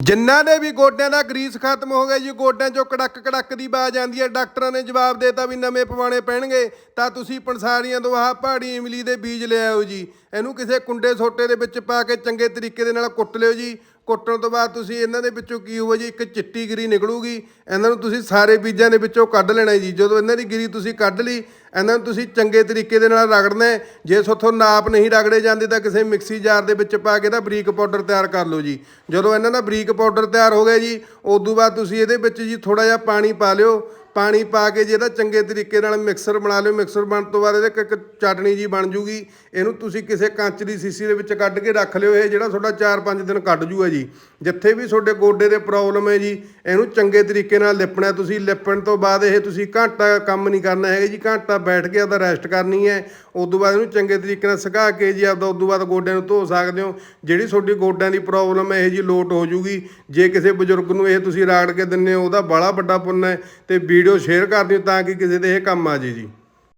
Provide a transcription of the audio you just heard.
ਜਿਨ੍ਹਾਂ ਦੇ ਵੀ ਗੋਡਿਆਂ ਦਾ ਗਰੀਸ ਖਤਮ ਹੋ ਗਿਆ ਜੀ, ਗੋਡਿਆਂ 'ਚੋਂ ਕੜਕ ਕੜਕ ਦੀ ਆਵਾਜ਼ ਆਉਂਦੀ ਹੈ, ਡਾਕਟਰਾਂ ਨੇ ਜਵਾਬ ਦੇਤਾ ਵੀ ਨਵੇਂ ਪਵਾਣੇ ਪੈਣਗੇ, ਤਾਂ ਤੁਸੀਂ ਪੰਸਾਰੀਆਂ ਤੋਂ ਆਹ ਪਹਾੜੀ ਇਮਲੀ ਦੇ ਬੀਜ ਲੈ ਲਿਆਓ ਜੀ। ਇਹਨੂੰ ਕਿਸੇ ਕੁੰਡੇ ਸੋਟੇ ਦੇ ਵਿੱਚ ਪਾ ਕੇ ਚੰਗੇ ਤਰੀਕੇ ਦੇ ਨਾਲ ਕੁੱਟ ਲਿਓ ਜੀ। ਕੁੱਟਣ ਤੋਂ ਬਾਅਦ ਤੁਸੀਂ ਇਹਨਾਂ ਦੇ ਵਿੱਚੋਂ ਕੀ ਹੋਊਗਾ ਜੀ? ਇੱਕ ਚਿੱਟੀ ਗਿਰੀ ਨਿਕਲੂਗੀ। ਇਹਨਾਂ ਨੂੰ ਤੁਸੀਂ ਸਾਰੇ ਬੀਜਾਂ ਦੇ ਵਿੱਚੋਂ ਕੱਢ ਲੈਣਾ ਜੀ। ਜਦੋਂ ਇਹਨਾਂ ਦੀ ਗਿਰੀ ਤੁਸੀਂ ਕੱਢ ਲਈ, ਇਹਨਾਂ ਨੂੰ ਤੁਸੀਂ ਚੰਗੇ ਤਰੀਕੇ ਦੇ ਨਾਲ ਰਗੜਨਾ ਜੇ ਸੋਥੋਂ ਨਾਪ ਨਹੀਂ ਰਗੜੇ ਜਾਂਦੇ ਤਾਂ ਕਿਸੇ ਮਿਕਸੀ ਜਾਰ ਦੇ ਵਿੱਚ ਪਾ ਕੇ ਇਹਦਾ ਬਰੀਕ ਪਾਊਡਰ ਤਿਆਰ ਕਰ ਲਓ ਜੀ। ਜਦੋਂ ਇਹਨਾਂ ਦਾ ਬਰੀਕ ਪਾਊਡਰ ਤਿਆਰ ਹੋ ਗਿਆ ਜੀ ਉਸ ਤੋਂ ਬਾਅਦ ਤੁਸੀਂ ਇਹਦੇ ਵਿੱਚ ਜੀ ਥੋੜਾ ਜਿਹਾ ਪਾਣੀ ਪਾ ਲਿਓ। ਪਾਣੀ ਪਾ ਕੇ ਜੇ ਇਹਦਾ ਚੰਗੇ ਤਰੀਕੇ ਨਾਲ ਮਿਕਸਰ ਬਣਾ ਲਿਓ, ਮਿਕਸਰ ਬਣਨ ਤੋਂ ਬਾਅਦ ਇਹਦੇ ਇੱਕ ਇੱਕ ਚਟਣੀ ਜੀ ਬਣ ਜੂਗੀ। ਇਹਨੂੰ ਤੁਸੀਂ ਕਿਸੇ ਕੰਚ ਦੀ ਸੀਸੀ ਦੇ ਵਿੱਚ ਕੱਢ ਕੇ ਰੱਖ ਲਿਓ, ਇਹ ਜਿਹੜਾ ਤੁਹਾਡਾ 4-5 ਦਿਨ ਕੱਢ ਜੂਗਾ ਜੀ। ਜਿੱਥੇ ਵੀ ਤੁਹਾਡੇ ਗੋਡੇ ਦੇ ਪ੍ਰੋਬਲਮ ਹੈ ਜੀ, ਇਹਨੂੰ ਚੰਗੇ ਤਰੀਕੇ ਨਾਲ ਲਿਪਣਾ। ਤੁਸੀਂ ਲਿਪਣ ਤੋਂ ਬਾਅਦ ਇਹ ਤੁਸੀਂ ਘੰਟਾ ਕੰਮ ਨਹੀਂ ਕਰਨਾ ਹੈਗਾ ਜੀ, ਘੰਟਾ ਬੈਠ ਕੇ ਆਪਦਾ ਰੈਸਟ ਕਰਨੀ ਹੈ। ਉਸ ਤੋਂ ਬਾਅਦ ਇਹਨੂੰ ਚੰਗੇ ਤਰੀਕੇ ਨਾਲ ਸੁਕਾ ਕੇ ਜੀ ਆਪਦਾ, ਉਸ ਤੋਂ ਬਾਅਦ ਗੋਡਿਆਂ ਨੂੰ ਧੋ ਸਕਦੇ ਹੋ। ਜਿਹੜੀ ਤੁਹਾਡੀ ਗੋਡਿਆਂ ਦੀ ਪ੍ਰੋਬਲਮ ਹੈ, ਇਹ ਜੀ ਲੋਟ ਹੋ ਜੂਗੀ। ਜੇ ਕਿਸੇ ਬਜ਼ੁਰਗ ਨੂੰ ਇਹ ਤੁਸੀਂ ਰਾੜ ਕੇ ਦਿੰਦੇ ਹੋ, ਉਹਦਾ ਬੜਾ ਵੱਡਾ ਪੁੰਨ ਹੈ ਤੇ ਵੀਡੀਓ ਸ਼ੇਅਰ ਕਰ ਦਿਓ ਤਾਂ ਕਿ ਕਿਸੇ ਦੇ ਇਹ ਕੰਮ ਆ ਜੇ ਜੀ।